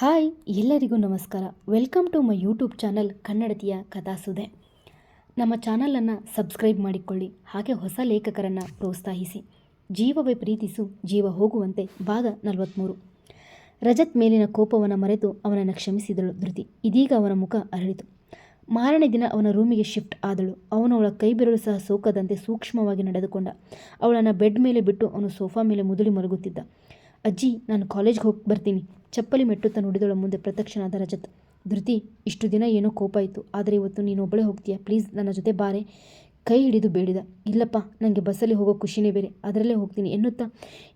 Hi, ಎಲ್ಲರಿಗೂ ನಮಸ್ಕಾರ. Welcome to my YouTube channel ಕನ್ನಡತಿಯ ಕಥಾಸುದೆ ನಮ್ಮ ಚಾನಲನ್ನು ಸಬ್ಸ್ಕ್ರೈಬ್ ಮಾಡಿಕೊಳ್ಳಿ, ಹಾಗೆ ಹೊಸ ಲೇಖಕರನ್ನು ಪ್ರೋತ್ಸಾಹಿಸಿ. ಜೀವವೇ ಪ್ರೀತಿಸು, ಜೀವ ಹೋಗುವಂತೆ ಭಾಗ ನಲವತ್ತ್ಮೂರು ರಜತ್ ಮೇಲಿನ ಕೋಪವನ್ನು ಮರೆತು ಅವನನ್ನು ಕ್ಷಮಿಸಿದಳು ಧೃತಿ. ಇದೀಗ ಅವನ ಮುಖ ಅರಳಿತು. ಮಾರನೇ ದಿನ ಅವನ ರೂಮಿಗೆ ಶಿಫ್ಟ್ ಆದಳು. ಅವನು ಅವಳ ಕೈ ಬೆರಳು ಸಹ ಸೋಕದಂತೆ ಸೂಕ್ಷ್ಮವಾಗಿ ನಡೆದುಕೊಂಡ. ಅವಳನ್ನು ಬೆಡ್ ಮೇಲೆ ಬಿಟ್ಟು ಅವನು ಸೋಫಾ ಮೇಲೆ ಮುದುಳಿ ಮಲಗುತ್ತಿದ್ದ. ಅಜ್ಜಿ, ನಾನು ಕಾಲೇಜ್ಗೆ ಹೋಗಿ ಬರ್ತೀನಿ. ಚಪ್ಪಲಿ ಮೆಟ್ಟುತ್ತಾ ನುಡಿದಳ ಮುಂದೆ ಪ್ರತ್ಯಕ್ಷನಾದ ರಜತ್. ಧೃತಿ, ಇಷ್ಟು ದಿನ ಏನೋ ಕೋಪ ಇತ್ತು. ಆದರೆ ಇವತ್ತು ನೀನು ಒಬ್ಬಳೇ ಹೋಗ್ತೀಯಾ? ಪ್ಲೀಸ್ ನನ್ನ ಜೊತೆ ಬಾರೆ. ಕೈ ಹಿಡಿದು ಬೇಡಿದ. ಇಲ್ಲಪ್ಪ ನನಗೆ ಬಸ್ಸಲ್ಲಿ ಹೋಗೋ ಖುಷಿನೇ ಬೇರೆ. ಅದರಲ್ಲೇ ಹೋಗ್ತೀನಿ ಎನ್ನುತ್ತಾ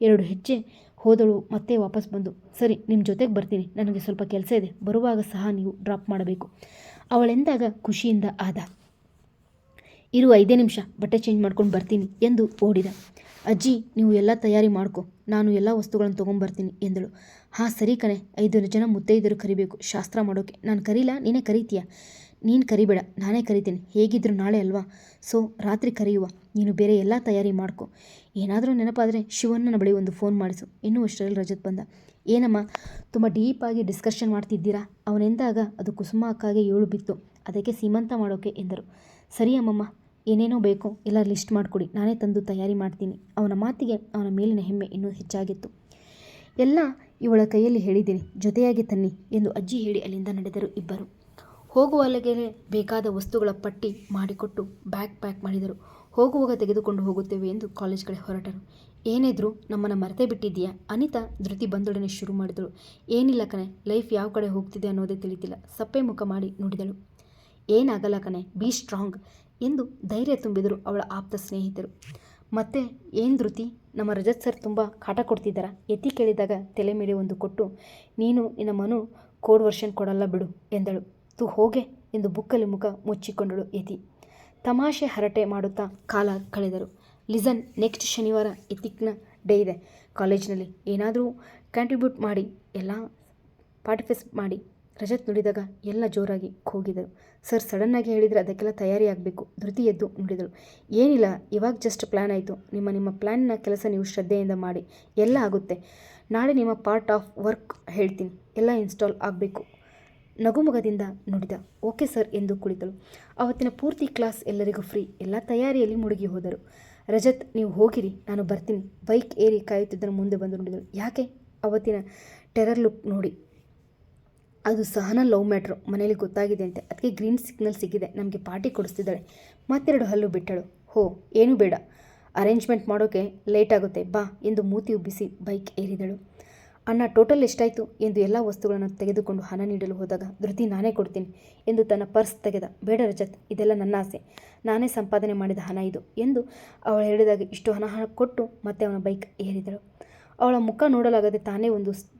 ಎರಡು ಹೆಜ್ಜೆ ಹೋದಳು. ಮತ್ತೆ ವಾಪಸ್ ಬಂದು, ಸರಿ ನಿಮ್ಮ ಜೊತೆಗೆ ಬರ್ತೀನಿ. ನನಗೆ ಸ್ವಲ್ಪ ಕೆಲಸ ಇದೆ. ಬರುವಾಗ ಸಹ ನೀವು ಡ್ರಾಪ್ ಮಾಡಬೇಕು. ಅವಳೆಂದಾಗ ಖುಷಿಯಿಂದ ಆದ. ಇರು ಐದೇ ನಿಮಿಷ, ಬಟ್ಟೆ ಚೇಂಜ್ ಮಾಡ್ಕೊಂಡು ಬರ್ತೀನಿ ಎಂದು ಓಡಿದ. ಅಜ್ಜಿ, ನೀವು ಎಲ್ಲ ತಯಾರಿ ಮಾಡ್ಕೊ, ನಾನು ಎಲ್ಲ ವಸ್ತುಗಳನ್ನು ತೊಗೊಂಬರ್ತೀನಿ ಎಂದಳು. ಹಾಂ, ಸರಿ ಕಣೆ, ಐದು ಜನ ಮುತ್ತೈದರು ಕರಿಬೇಕು. ಶಾಸ್ತ್ರ ಮಾಡೋಕೆ. ನಾನು ಕರೀಲ? ನೀನೇ ಕರೀತೀಯ? ನೀನು ಕರಿಬೇಡ, ನಾನೇ ಕರಿತೀನಿ. ಹೇಗಿದ್ರು ನಾಳೆ ಅಲ್ವಾ? ಸೊ, ರಾತ್ರಿ ಕರೆಯುವ. ನೀನು ಬೇರೆ ಎಲ್ಲ ತಯಾರಿ ಮಾಡ್ಕೊ. ಏನಾದರೂ ನೆನಪಾದರೆ ಶಿವಣ್ಣನ ಬಳಿ ಒಂದು ಫೋನ್ ಮಾಡಿಸು. ಇನ್ನೂ ಅಷ್ಟರಲ್ಲಿ ರಜತ್ ಬಂದ. ಏನಮ್ಮ, ತುಂಬ ಡೀಪಾಗಿ ಡಿಸ್ಕಷನ್ ಮಾಡ್ತಿದ್ದೀರಾ? ಅವನೆಂದಾಗ ಅದು ಕುಸುಮ ಅಕ್ಕಾಗೆ ಏಳು ಬಿತ್ತು. ಅದಕ್ಕೆ ಸೀಮಂತ ಮಾಡೋಕೆ ಎಂದರು. ಸರಿ ಅಮ್ಮಮ್ಮ ಏನೇನೋ ಬೇಕು ಎಲ್ಲ ಲಿಸ್ಟ್ ಮಾಡಿಕೊಡಿ. ನಾನೇ ತಂದು ತಯಾರಿ ಮಾಡ್ತೀನಿ. ಅವನ ಮಾತಿಗೆ ಅವನ ಮೇಲಿನ ಹೆಮ್ಮೆ ಇನ್ನೂ ಹೆಚ್ಚಾಗಿತ್ತು. ಎಲ್ಲ ಇವಳ ಕೈಯಲ್ಲಿ ಹೇಳಿದ್ದೀನಿ. ಜೊತೆಯಾಗಿ ತನ್ನಿ ಎಂದು ಅಜ್ಜಿ ಹೇಳಿ ಅಲ್ಲಿಂದ ನಡೆದರು ಇಬ್ಬರು. ಹೋಗುವಲ್ಲಿಗೆ ಬೇಕಾದ ವಸ್ತುಗಳ ಪಟ್ಟಿ ಮಾಡಿಕೊಟ್ಟು ಬ್ಯಾಗ್ ಪ್ಯಾಕ್ ಮಾಡಿದರು. ಹೋಗುವಾಗ ತೆಗೆದುಕೊಂಡು ಹೋಗುತ್ತೇವೆ ಎಂದು ಕಾಲೇಜ್ ಕಡೆ ಹೊರಟರು. ಏನಿದ್ರು ನಮ್ಮನ್ನು ಮರೆತೇ ಬಿಟ್ಟಿದ್ದೀಯಾ? ಅನಿತಾ ಧೃತಿ ಬಂದೊಡನೆ ಶುರು ಮಾಡಿದಳು. ಏನಿಲ್ಲ ಕಣೆ, ಲೈಫ್ ಯಾವ ಕಡೆ ಹೋಗ್ತಿದೆ ಅನ್ನೋದೇ ತಿಳಿತಿಲ್ಲ ಸಪ್ಪೆ ಮುಖ ಮಾಡಿ ನೋಡಿದಳು. ಏನಾಗಲ್ಲ ಕಣೆ, ಬಿ ಸ್ಟ್ರಾಂಗ್. ಎಂದು ಧೈರ್ಯ ತುಂಬಿದರು ಅವಳ ಆಪ್ತ ಸ್ನೇಹಿತರು. ಮತ್ತೆ ಏನು ಧೃತಿ? ನಮ್ಮ ರಜತ್ ಸರ್ ತುಂಬ ಕಾಟ ಕೊಡ್ತಿದ್ದಾರಾ? ಎತ್ತಿ ಕೇಳಿದಾಗ ತಲೆ ಮೇಲೆ ಒಂದು ಕೊಟ್ಟು, ನೀನು ನಿನ್ನ ಮನು ಕೋಡ್ ವರ್ಷನ್ ಕೊಡಲ್ಲ ಬಿಡು ಎಂದಳು. ತು ಹೋಗೆ ಎಂದು ಬುಕ್ಕಲ್ಲಿ ಮುಖ ಮುಚ್ಚಿಕೊಂಡಳು ಯತಿ. ತಮಾಷೆ ಹರಟೆ ಮಾಡುತ್ತಾ ಕಾಲ ಕಳೆದರು. ಲಿಸನ್, ನೆಕ್ಸ್ಟ್ ಶನಿವಾರ ಎತಿಕ್ನ ಡೇ ಇದೆ. ಕಾಲೇಜ್ನಲ್ಲಿ ಏನಾದರೂ ಕಾಂಟ್ರಿಬ್ಯೂಟ್ ಮಾಡಿ, ಎಲ್ಲ ಪಾರ್ಟಿಸಿಪೇಟ್ ಮಾಡಿ ರಜತ್ ನುಡಿದಾಗ ಎಲ್ಲ ಜೋರಾಗಿ ಕೂಗಿದರು ಸರ್ ಸಡನ್ನಾಗಿ ಹೇಳಿದರೆ ಅದಕ್ಕೆಲ್ಲ ತಯಾರಿ ಆಗಬೇಕು. ಧೃತಿ ಎದ್ದು ನುಡಿದಳು. ಏನಿಲ್ಲ, ಇವಾಗ ಜಸ್ಟ್ ಪ್ಲ್ಯಾನ್ ಆಯಿತು. ನಿಮ್ಮ ನಿಮ್ಮ ಪ್ಲ್ಯಾನ್ನ ಕೆಲಸ ನೀವು ಶ್ರದ್ಧೆಯಿಂದ ಮಾಡಿ. ಎಲ್ಲ ಆಗುತ್ತೆ. ನಾಳೆ ನಿಮ್ಮ ಪಾರ್ಟ್ ಆಫ್ ವರ್ಕ್ ಹೇಳ್ತೀನಿ. ಎಲ್ಲ ಇನ್ಸ್ಟಾಲ್ ಆಗಬೇಕು. ನಗುಮುಖದಿಂದ ನುಡಿದ. ಓಕೆ ಸರ್ ಎಂದು ಕುಳಿತಳು. ಅವತ್ತಿನ ಪೂರ್ತಿ ಕ್ಲಾಸ್ ಎಲ್ಲರಿಗೂ ಫ್ರೀ ಎಲ್ಲ ತಯಾರಿಯಲ್ಲಿ ಮುಳುಗಿ ಹೋದರು. ರಜತ್, ನೀವು ಹೋಗಿರಿ. ನಾನು ಬರ್ತೀನಿ. ಬೈಕ್ ಏರಿ ಕಾಯುತ್ತಿದ್ದನ್ನು ಮುಂದೆ ಬಂದು ನುಡಿದಳು. ಯಾಕೆ? ಅವತ್ತಿನ ಟೆರರ್ ಲುಕ್ ನೋಡಿ. ಅದು ಸಹನ ಲವ್ ಮ್ಯಾಟ್ರು ಮನೇಲಿ ಗೊತ್ತಾಗಿದೆ ಅಂತೆ. ಅದಕ್ಕೆ ಗ್ರೀನ್ ಸಿಗ್ನಲ್ ಸಿಕ್ಕಿದೆ ನಮಗೆ ಪಾರ್ಟಿ ಕೊಡಿಸ್ತಿದ್ದಾಳೆ. ಮತ್ತೆರಡು ಹಲ್ಲು ಬಿಟ್ಟಳು. ಹೋ, ಏನೂ ಬೇಡ. ಅರೇಂಜ್ಮೆಂಟ್ ಮಾಡೋಕ್ಕೆ ಲೇಟ್ ಆಗುತ್ತೆ. ಬಾ, ಎಂದು ಮೂತಿ ಉಬ್ಬಿಸಿ ಬೈಕ್ ಏರಿದಳು. ಅಣ್ಣ, ಟೋಟಲ್ ಎಷ್ಟಾಯಿತು? ಎಂದು ಎಲ್ಲ ವಸ್ತುಗಳನ್ನು ತೆಗೆದುಕೊಂಡು ಹಣ ನೀಡಲು ಹೋದಾಗ, ಧೃತಿ, ನಾನೇ ಕೊಡ್ತೀನಿ, ಎಂದು ತನ್ನ ಪರ್ಸ್ ತೆಗೆದ. ಬೇಡ ರಜತ್, ಇದೆಲ್ಲ ನನ್ನ ಆಸೆ. ನಾನೇ ಸಂಪಾದನೆ ಮಾಡಿದ ಹಣ ಇದು, ಎಂದು ಅವಳು ಹೇಳಿದಾಗ ಇಷ್ಟು ಹಣ ಕೊಟ್ಟು ಮತ್ತೆ ಅವನ ಬೈಕ್ ಏರಿದಳು. ಅವಳ ಮುಖ ನೋಡಲಾಗದೆ ತಾನೇ ಒಂದು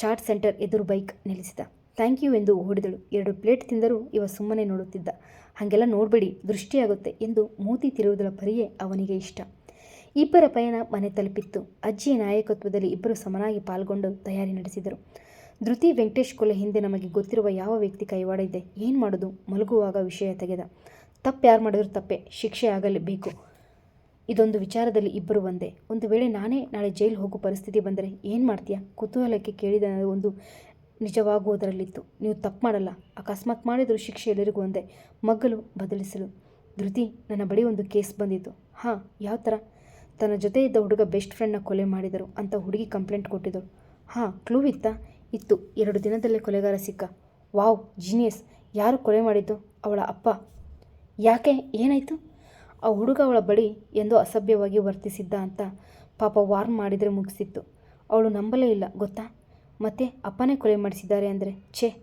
ಚಾಟ್ ಸೆಂಟರ್ ಎದುರು ಬೈಕ್ ನಿಲ್ಲಿಸಿದ. ಥ್ಯಾಂಕ್ ಯು ಎಂದು ಓಡಿದಳು ಎರಡು ಪ್ಲೇಟ್ ತಿಂದರೂ ಇವ ಸುಮ್ಮನೆ ನೋಡುತ್ತಿದ್ದ. ಹಾಗೆಲ್ಲ ನೋಡಬೇಡಿ, ದೃಷ್ಟಿಯಾಗುತ್ತೆ ಎಂದು ಮೂತಿ ತಿರುವುದರ ಪರಿಯೇ ಅವನಿಗೆ ಇಷ್ಟ. ಇಬ್ಬರ ಪಯಣ ಮನೆ ತಲುಪಿತ್ತು. ಅಜ್ಜಿಯ ನಾಯಕತ್ವದಲ್ಲಿ ಇಬ್ಬರು ಸಮನಾಗಿ ಪಾಲ್ಗೊಂಡು ತಯಾರಿ ನಡೆಸಿದರು. ಧೃತಿ ವೆಂಕಟೇಶ್ ಕೊಲೆ ಹಿಂದೆ ನಮಗೆ ಗೊತ್ತಿರುವ ಯಾವ ವ್ಯಕ್ತಿ ಕೈವಾಡ ಇದೆ, ಏನು ಮಾಡೋದು, ಮಲಗುವಾಗ ವಿಷಯ ತೆಗೆದ. ತಪ್ಪು ಯಾರು ಮಾಡಿದ್ರು ತಪ್ಪೆ, ಶಿಕ್ಷೆ ಆಗಲೇಬೇಕು. ಇದೊಂದು ವಿಚಾರದಲ್ಲಿ ಇಬ್ಬರು ಒಂದೇ. ಒಂದು ವೇಳೆ ನಾನೇ ನಾಳೆ ಜೈಲು ಹೋಗೋ ಪರಿಸ್ಥಿತಿ ಬಂದರೆ ಏನು ಮಾಡ್ತೀಯಾ? ಕುತೂಹಲಕ್ಕೆ ಕೇಳಿದ ಒಂದು ನಿಜವಾಗುವುದರಲ್ಲಿತ್ತು. ನೀವು ತಪ್ಪು ಮಾಡಲ್ಲ. ಅಕಸ್ಮಾತ್ ಮಾಡಿದರೂ ಶಿಕ್ಷೆ ಎಲ್ಲರಿಗೂ ಒಂದೇ. ಮಗ್ಗಲು ಬದಲಿಸಲು. ಧೃತಿ, ನನ್ನ ಬಳಿ ಒಂದು ಕೇಸ್ ಬಂದಿತ್ತು. ಹಾಂ, ಯಾವ ಥರ? ತನ್ನ ಜೊತೆ ಇದ್ದ ಹುಡುಗ ಬೆಸ್ಟ್ ಫ್ರೆಂಡ್ನ ಕೊಲೆ ಮಾಡಿದರು ಅಂತ ಹುಡುಗಿ ಕಂಪ್ಲೇಂಟ್ ಕೊಟ್ಟಿದ್ದರು ಹಾಂ, ಕ್ಲೂ ಇತ್ತಾ? ಇತ್ತು. ಎರಡು ದಿನದಲ್ಲೇ ಕೊಲೆಗಾರ ಸಿಕ್ಕ. Wow, genius. ಯಾರು ಕೊಲೆ ಮಾಡಿದ್ದು? ಅವಳ ಅಪ್ಪ. ಯಾಕೆ? ಏನಾಯಿತು? ಆ ಹುಡುಗ ಅವಳ ಬಳಿ ಎಂದೋ ಅಸಭ್ಯವಾಗಿ ವರ್ತಿಸಿದ್ದ ಅಂತ ಪಾಪ ವಾರ್ನ್ ಮಾಡಿದರೆ ಮುಗಿಸಿತ್ತು. ಅವಳು ನಂಬಲೇ ಇಲ್ಲ, ಗೊತ್ತಾ? ಮತ್ತೆ ಅಪ್ಪನೇ ಕೊಲೆ ಮಾಡಿಸಿದ್ದಾರೆ ಅಂದರೆ? ಛೇ,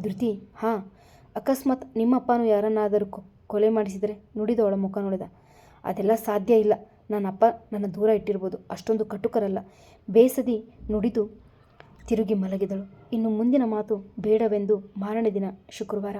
ಧೃತಿ, ಹಾಂ. ಅಕಸ್ಮಾತ್ ನಿಮ್ಮಪ್ಪನೂ ಯಾರನ್ನಾದರೂ ಕೊಲೆ ಮಾಡಿಸಿದರೆ ನುಡಿದ ಅವಳ ಮುಖ ನೋಡಿದ. ಅದೆಲ್ಲ ಸಾಧ್ಯ ಇಲ್ಲ. ನನ್ನ ಅಪ್ಪ ನನ್ನ ದೂರ ಇಟ್ಟಿರ್ಬೋದು. ಅಷ್ಟೊಂದು ಕಟುಕರಲ್ಲ. ಬೇಸದಿ ನುಡಿದು ತಿರುಗಿ ಮಲಗಿದಳು. ಇನ್ನು ಮುಂದಿನ ಮಾತು ಬೇಡವೆಂದು ಮಾರನೇ ದಿನ ಶುಕ್ರವಾರ.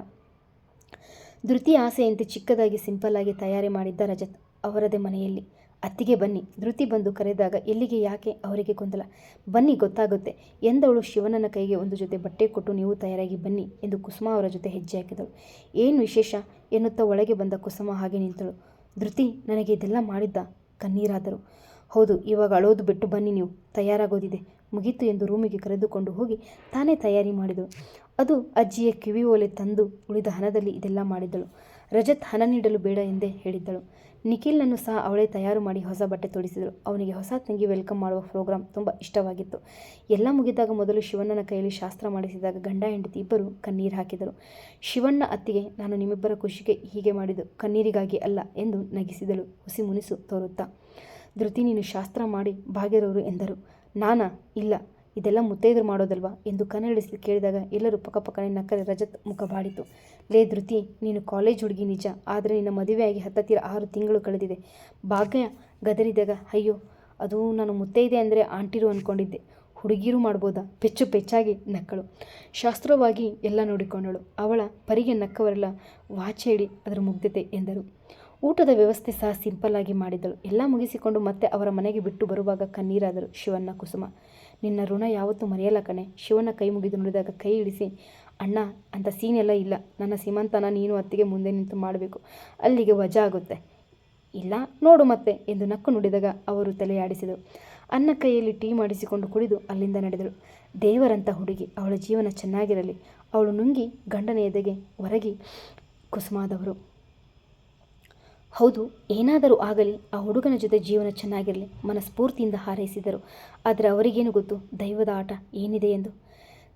ಧೃತಿ ಆಸೆಯಂತೆ ಚಿಕ್ಕದಾಗಿ ಸಿಂಪಲ್ಲಾಗಿ ತಯಾರಿ ಮಾಡಿದ್ದ ರಜತ್ ಅವರದೇ ಮನೆಯಲ್ಲಿ. ಅತ್ತಿಗೆ ಬನ್ನಿ. ಧೃತಿ ಬಂದು ಕರೆದಾಗ, ಎಲ್ಲಿಗೆ, ಯಾಕೆ? ಅವರಿಗೆ ಗೊಂದಲ. ಬನ್ನಿ, ಗೊತ್ತಾಗುತ್ತೆ. ಎಂದವಳು ಶಿವನನ ಕೈಗೆ ಒಂದು ಜೊತೆ ಬಟ್ಟೆ ಕೊಟ್ಟು ನೀವು ತಯಾರಾಗಿ ಬನ್ನಿ ಎಂದು ಕುಸುಮ ಅವರ ಜೊತೆ ಹೆಜ್ಜೆ ಹಾಕಿದಳು. ಏನು ವಿಶೇಷ? ಎನ್ನುತ್ತಾ ಒಳಗೆ ಬಂದ ಕುಸುಮ ಹಾಗೆ ನಿಂತಳು. ಧೃತಿ, ನನಗೆ ಇದೆಲ್ಲ ಮಾಡಿದ್ದ ಕಣ್ಣೀರಾದರು. ಹೌದು, ಇವಾಗ ಅಳೋದು ಬಿಟ್ಟು ಬನ್ನಿ ನೀವು. ತಯಾರಾಗೋದಿದೆ. ಮುಗೀತು ಎಂದು ರೂಮಿಗೆ ಕರೆದುಕೊಂಡು ಹೋಗಿ ತಾನೇ ತಯಾರಿ ಮಾಡಿದಳು. ಅದು ಅಜ್ಜಿಯ ಕಿವಿ ಓಲೆ ತಂದು ಉಳಿದ ಹಣದಲ್ಲಿ ಇದೆಲ್ಲ ಮಾಡಿದಳು ರಜತ್ ಹಣ ನೀಡಲು ಬೇಡ ಎಂದೇ ಹೇಳಿದ್ದಳು. ನಿಖಿಲ್ನನ್ನು ಸಹ ಅವಳೇ ತಯಾರು ಮಾಡಿ ಹೊಸ ಬಟ್ಟೆ ತೊಡಿಸಿದಳು. ಅವನಿಗೆ ಹೊಸ ತಂಗಿ ವೆಲ್ಕಮ್ ಮಾಡುವ ಪ್ರೋಗ್ರಾಂ ತುಂಬ ಇಷ್ಟವಾಗಿತ್ತು. ಎಲ್ಲ ಮುಗಿದಾಗ ಮೊದಲು ಶಿವಣ್ಣನ ಕೈಯಲ್ಲಿ ಶಾಸ್ತ್ರ ಮಾಡಿಸಿದಾಗ ಗಂಡ ಹೆಂಡತಿ ಇಬ್ಬರು ಕಣ್ಣೀರು ಹಾಕಿದರು. ಶಿವಣ್ಣ ಅತ್ತಿಗೆ, ನಾನು ನಿಮ್ಮಿಬ್ಬರ ಖುಷಿಗೆ ಹೀಗೆ ಮಾಡಿದ್ದು ಕಣ್ಣೀರಿಗಾಗಿ ಅಲ್ಲ ಎಂದು ನಗಿಸಿದಳು. ಹುಸಿ ಮುನಿಸು ತೋರುತ್ತಾ, ಧೃತಿ, ನೀನು ಶಾಸ್ತ್ರ ಮಾಡಿ ಭಾಗ್ಯರವರು ಎಂದರು. ನಾನಾ? ಇಲ್ಲ. ಇದೆಲ್ಲ ಮುತ್ತೈದರು ಮಾಡೋದಲ್ವಾ? ಎಂದು ಕನ್ನಡಿಸಿ ಕೇಳಿದಾಗ ಎಲ್ಲರೂ ಪಕ್ಕಪಕ್ಕನೆ ನಕ್ಕರೆ ರಜತ್ ಮುಖ ಬಾಡಿತು ಲೇ ಧೃತಿ, ನೀನು ಕಾಲೇಜ್ ಹುಡುಗಿ ನಿಜ, ಆದರೆ ನಿನ್ನ ಮದುವೆಯಾಗಿ ಹತ್ತತ್ತಿರ ಆರು ತಿಂಗಳು ಕಳೆದಿದೆ. ಭಾಗ್ಯ ಗದರಿದಾಗ, ಅಯ್ಯೋ, ಅದು ನಾನು ಮುತ್ತೈದೆ ಅಂದರೆ ಆಂಟಿರು ಅಂದ್ಕೊಂಡಿದ್ದೆ ಹುಡುಗಿರು ಮಾಡ್ಬೋದಾ? ಪೆಚ್ಚು ಪೆಚ್ಚಾಗಿ ನಕ್ಕಳು. ಶಾಸ್ತ್ರವಾಗಿ ಎಲ್ಲ ನೋಡಿಕೊಂಡಳು. ಅವಳ ಪರಿಗೆ ನಕ್ಕವರೆಲ್ಲ ವಾಚೇಡಿ ಅದರ ಮುಗ್ಧತೆ ಎಂದರು. ಊಟದ ವ್ಯವಸ್ಥೆ ಸಹ ಸಿಂಪಲ್ ಆಗಿ ಮಾಡಿದಳು ಎಲ್ಲ ಮುಗಿಸಿಕೊಂಡು ಮತ್ತೆ ಅವರ ಮನೆಗೆ ಬಿಟ್ಟು ಬರುವಾಗ ಕಣ್ಣೀರಾದರು ಶಿವಣ್ಣ ಕುಸುಮ. ನಿನ್ನ ಋಣ ಯಾವತ್ತೂ ಮರೆಯಲ್ಲ ಕಣೆ. ಶಿವನ ಕೈ ಮುಗಿದು ನುಡಿದಾಗ ಕೈ ಇಳಿಸಿ, ಅಣ್ಣ, ಅಂತ ಸೀನ್ ಎಲ್ಲ ಇಲ್ಲ. ನನ್ನ ಸೀಮಂತನ ನೀನು ಅತ್ತಿಗೆ ಮುಂದೆ ನಿಂತು ಮಾಡಬೇಕು. ಅಲ್ಲಿಗೆ ವಜಾ ಆಗುತ್ತೆ. ಇಲ್ಲ, ನೋಡು ಮತ್ತೆ, ಎಂದು ನಕ್ಕು ನುಡಿದಾಗ ಅವರು ತಲೆಯಾಡಿಸಿದರು ಅನ್ನ ಕೈಯಲ್ಲಿ ಟೀ ಮಾಡಿಸಿಕೊಂಡು ಕುಡಿದು ಅಲ್ಲಿಂದ ನಡೆದಳು ದೇವರಂತ ಹುಡುಗಿ, ಅವಳ ಜೀವನ ಚೆನ್ನಾಗಿರಲಿ. ಅವಳು ನುಂಗಿ ಗಂಡನ ಎದೆಗೆ ಹೊರಗಿ ಕುಸುಮಾದವರು. ಹೌದು, ಏನಾದರೂ ಆಗಲಿ, ಆ ಹುಡುಗನ ಜೊತೆ ಜೀವನ ಚೆನ್ನಾಗಿರಲಿ, ಮನಸ್ಫೂರ್ತಿಯಿಂದ ಹಾರೈಸಿದರು. ಆದರೆ ಅವರಿಗೇನು ಗೊತ್ತು, ದೈವದ ಆಟ ಏನಿದೆ ಎಂದು?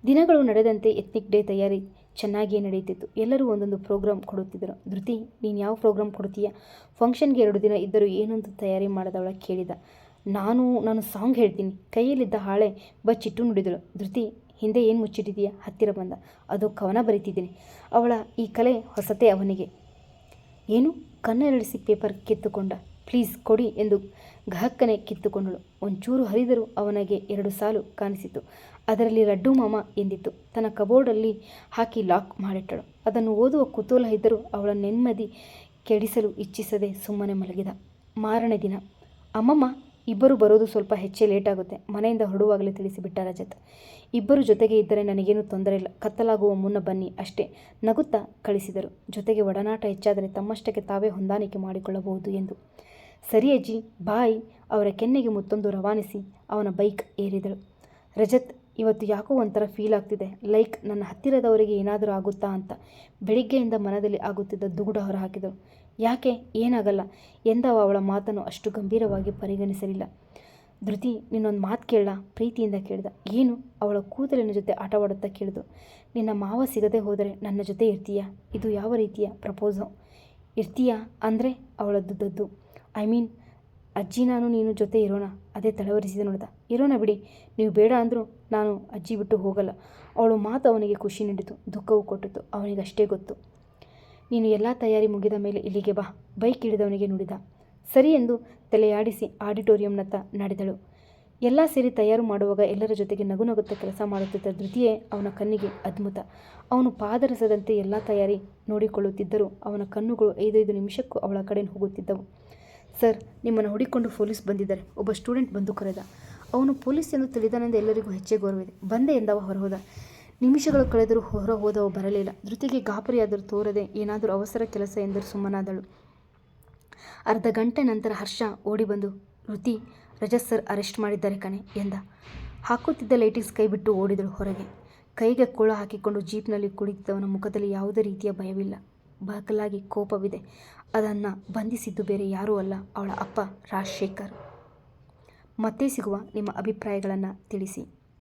ದಿನಗಳು ನಡೆದಂತೆ ಎತ್ನಿಕ್ ಡೇ ತಯಾರಿ ಚೆನ್ನಾಗಿಯೇ ನಡೆಯುತ್ತಿತ್ತು. ಎಲ್ಲರೂ ಒಂದೊಂದು ಪ್ರೋಗ್ರಾಮ್ ಕೊಡುತ್ತಿದ್ದರು. ಧೃತಿ, ನೀನು ಯಾವ ಪ್ರೋಗ್ರಾಮ್ ಕೊಡ್ತೀಯ? ಫಂಕ್ಷನ್ಗೆ ಎರಡು ದಿನ ಇದ್ದರೂ ಏನೊಂದು ತಯಾರಿ ಮಾಡಿದವಳ ಕೇಳಿದ. ನಾನು ನಾನು ಸಾಂಗ್ ಹೇಳ್ತೀನಿ. ಕೈಯಲ್ಲಿದ್ದ ಹಾಳೆ ಬಚ್ಚಿಟ್ಟು ನುಡಿದಳು. ಧೃತಿ, ಹಿಂದೆ ಏನು ಮುಚ್ಚಿಟ್ಟಿದೀಯ ಹತ್ತಿರ ಬಂದ. ಅದು ಕವನ ಬರೀತಿದ್ದೀನಿ. ಅವಳ ಈ ಕಲೆ ಹೊಸತೆ ಅವನಿಗೆ. ಏನು? ಕಣ್ಣರಳಿಸಿ ಪೇಪರ್ ಕಿತ್ತುಕೊಂಡ. ಪ್ಲೀಸ್ ಕೊಡಿ ಎಂದು ಗಹಕ್ಕನೆ ಕಿತ್ತುಕೊಂಡಳು. ಒಂಚೂರು ಹರಿದರೂ ಅವನಿಗೆ ಎರಡು ಸಾಲು ಕಾಣಿಸಿತು. ಅದರಲ್ಲಿ ಲಡ್ಡು ಮಾಮ ಎಂದಿತ್ತು. ತನ್ನ ಕಬೋರ್ಡಲ್ಲಿ ಹಾಕಿ ಲಾಕ್ ಮಾಡಿಟ್ಟಳು. ಅದನ್ನು ಓದುವ ಕುತೂಹಲ ಇದ್ದರೂ ಅವಳ ನೆಮ್ಮದಿ ಕೆಡಿಸಲು ಇಚ್ಛಿಸದೆ ಸುಮ್ಮನೆ ಮಲಗಿದ. ಮಾರನೇ ದಿನ. ಅಮ್ಮಮ್ಮ ಇಬ್ಬರು ಬರೋದು ಸ್ವಲ್ಪ ಹೆಚ್ಚೇ ಲೇಟ್ ಆಗುತ್ತೆ. ಮನೆಯಿಂದ ಹೊರಡುವಾಗಲೇ ತಿಳಿಸಿಬಿಟ್ಟ ರಜತ್. ಇಬ್ಬರು ಜೊತೆಗೆ ಇದ್ದರೆ ನನಗೇನು ತೊಂದರೆ ಇಲ್ಲ. ಕತ್ತಲಾಗುವ ಮುನ್ನ ಬನ್ನಿ ಅಷ್ಟೇ. ನಗುತ್ತಾ ಕಳಿಸಿದರು. ಜೊತೆಗೆ ಒಡನಾಟ ಹೆಚ್ಚಾದರೆ ತಮ್ಮಷ್ಟಕ್ಕೆ ತಾವೇ ಹೊಂದಾಣಿಕೆ ಮಾಡಿಕೊಳ್ಳಬಹುದು ಎಂದು. ಸರಿ ಅಜ್ಜಿ, ಬಾಯ್. ಅವರ ಕೆನ್ನೆಗೆ ಮುತ್ತೊಂದು ರವಾನಿಸಿ ಅವನ ಬೈಕ್ ಏರಿದಳು. ರಜತ್ ಇವತ್ತು ಯಾಕೋ ಒಂಥರ ಫೀಲ್ ಆಗ್ತಿದೆ. ಲೈಕ್ ನನ್ನ ಹತ್ತಿರದವರಿಗೆ ಏನಾದರೂ ಆಗುತ್ತಾ ಅಂತ. ಬೆಳಿಗ್ಗೆಯಿಂದ ಮನದಲ್ಲಿ ಆಗುತ್ತಿದ್ದ ದುಗುಡ ಹೊರಹಾಕಿದಳು ಯಾಕೆ? ಏನಾಗಲ್ಲ. ಎಂದವ ಅವಳ ಮಾತನ್ನು ಅಷ್ಟು ಗಂಭೀರವಾಗಿ ಪರಿಗಣಿಸಲಿಲ್ಲ. ಧೃತಿ, ನಿನ್ನೊಂದು ಮಾತು ಕೇಳ ಪ್ರೀತಿಯಿಂದ ಕೇಳಿದ. ಏನು? ಅವಳ ಕೂದಲಿನ ಜೊತೆ ಆಟವಾಡುತ್ತಾ ಕೇಳಿದು. ನಿನ್ನ ಮಾವ ಸಿಗದೆ ಹೋದರೆ ನನ್ನ ಜೊತೆ ಇರ್ತೀಯಾ? ಇದು ಯಾವ ರೀತಿಯ ಪ್ರಪೋಸು? ಇರ್ತೀಯಾ? ಅಂದರೆ ಅವಳದ್ದು ದದ್ದು. ಐ ಮೀನ್ ಅಜ್ಜಿ ನಾನು ನೀನು ಜೊತೆ ಇರೋಣ. ಅದೇ ತಳವರಿಸಿದ ನೋಡ್ದ. ಇರೋಣ ಬಿಡಿ. ನೀವು ಬೇಡ ಅಂದರೂ ನಾನು ಅಜ್ಜಿ ಬಿಟ್ಟು ಹೋಗಲ್ಲ. ಅವಳು ಮಾತು ಅವನಿಗೆ ಖುಷಿ ನೀಡಿತು. ದುಃಖವೂ ಕೊಟ್ಟಿತು. ಅವನಿಗಷ್ಟೇ ಗೊತ್ತು. ನೀನು ಎಲ್ಲ ತಯಾರಿ ಮುಗಿದ ಮೇಲೆ ಇಲ್ಲಿಗೆ ಬಾ. ಬೈಕ್ ಹಿಡಿದವನಿಗೆ ನುಡಿದ. ಸರಿ ಎಂದು ತಲೆಯಾಡಿಸಿ ಆಡಿಟೋರಿಯಂನತ್ತ ನಡೆದಳು. ಎಲ್ಲ ಸೇರಿ ತಯಾರು ಮಾಡುವಾಗ ಎಲ್ಲರ ಜೊತೆಗೆ ನಗು ನಗುತ್ತಾ ಕೆಲಸ ಮಾಡುತ್ತಿದ್ದ ಧೃತಿಯೇ ಅವನ ಕಣ್ಣಿಗೆ ಅದ್ಭುತ. ಅವನು ಪಾದರಸದಂತೆ ಎಲ್ಲ ತಯಾರಿ ನೋಡಿಕೊಳ್ಳುತ್ತಿದ್ದರೂ ಅವನ ಕಣ್ಣುಗಳು ಐದೈದು ನಿಮಿಷಕ್ಕೂ ಅವಳ ಕಡೆ ಹೋಗುತ್ತಿದ್ದವು. ಸರ್, ನಿಮ್ಮನ್ನು ಹುಡಿಕೊಂಡು ಪೊಲೀಸ್ ಬಂದಿದ್ದಾರೆ. ಒಬ್ಬ ಸ್ಟೂಡೆಂಟ್ ಬಂದು ಕರೆದ. ಅವನು ಪೊಲೀಸ್ ಎಂದು ತಿಳಿದನೆಂದು ಎಲ್ಲರಿಗೂ ಹೆಚ್ಚೇ ಗೌರವಿದೆ ಬಂದೆ ಎಂದವ ಹೊರಹೋದ. ನಿಮಿಷಗಳು ಕಳೆದರೂ ಹೊರ ಹೋದವ ಬರಲಿಲ್ಲ. ಧೃತಿಗೆ ಗಾಬರಿಯಾದರೂ ತೋರದೆ ಏನಾದರೂ ಅವಸರ ಕೆಲಸ ಎಂದರು ಸುಮ್ಮನಾದಳು. ಅರ್ಧ ಗಂಟೆ ನಂತರ ಹರ್ಷ ಓಡಿ ಬಂದು ಋತಿ, ರಜತ್ ಸರ್ ಅರೆಸ್ಟ್ ಮಾಡಿದ್ದಾರೆ ಕಣೆ ಎಂದ. ಹಾಕುತ್ತಿದ್ದ ಲೈಟಿಂಗ್ಸ್ ಕೈ ಬಿಟ್ಟು ಓಡಿದಳು ಹೊರಗೆ. ಕೈಗೆ ಕೋಳ ಹಾಕಿಕೊಂಡು ಜೀಪ್ನಲ್ಲಿ ಕುಳಿತಿದ್ದವನ ಮುಖದಲ್ಲಿ ಯಾವುದೇ ರೀತಿಯ ಭಯವಿಲ್ಲ. ಬಾಕಲಾಗಿ ಕೋಪವಿದೆ. ಅದನ್ನು ಬಂಧಿಸಿದ್ದು ಬೇರೆ ಯಾರೂ ಅಲ್ಲ ಅವಳ ಅಪ್ಪ ರಾಜಶೇಖರ್. ಮತ್ತೆ ಸಿಗುವ ನಿಮ್ಮ ಅಭಿಪ್ರಾಯಗಳನ್ನು ತಿಳಿಸಿ.